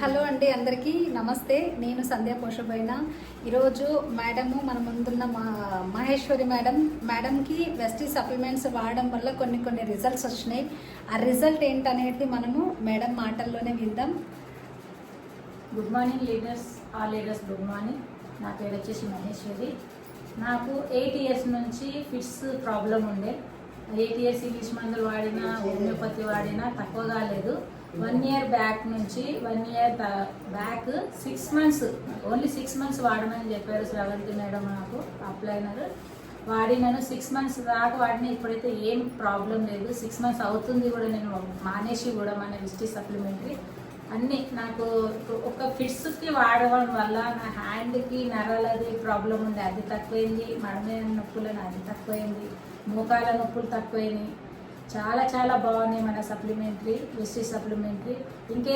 Hello అండి అందరికీ నమస్తే. నేను సంధ్యా పోషబైన. ఈరోజు మేడము మన ముందున్న మా మహేశ్వరి మేడం. మేడంకి వెస్టీ సప్లిమెంట్స్ వాడడం వల్ల కొన్ని కొన్ని రిజల్ట్స్ వచ్చినాయి. ఆ రిజల్ట్ ఏంటనేది మనము మేడం మాటల్లోనే విందాం. గుడ్ మార్నింగ్ లీడర్స్ ఆ లీడర్స్ గుడ్ మార్నింగ్. నా పేరు వచ్చేసి మహేశ్వరి. నాకు ఎయిట్ ఇయర్స్ నుంచి ఫిట్స్ ప్రాబ్లం ఉండే. ఎయిట్ ఇయర్స్ ఇంగ్లీష్ మందులు వాడినా హోమియోపతి వాడినా తక్కువ కాలేదు వన్ ఇయర్ బ్యాక్ నుంచి one year back six months only six months వాడమని చెప్పారు శ్రవంతి మేడం నాకు అప్లైనర్ వాడినాను సిక్స్ మంత్స్ దాకా వాడిన ఇప్పుడైతే ఏం ప్రాబ్లం లేదు. సిక్స్ మంత్స్ అవుతుంది కూడా నేను మానేసి కూడా మన విస్టీ సప్లిమెంటరీ అన్నీ నాకు ఒక ఫిట్స్కి వాడడం వల్ల నా హ్యాండ్కి నరాలది ప్రాబ్లం ఉంది. అది తక్కువైంది. మడమే నొప్పులను అది తక్కువైంది. మోకాల నొప్పులు తక్కువైనాయి. చాలా చాలా బాగున్నాయి మన సప్లిమెంటరీ ఎస్టీ సప్లిమెంటరీ ఇంకే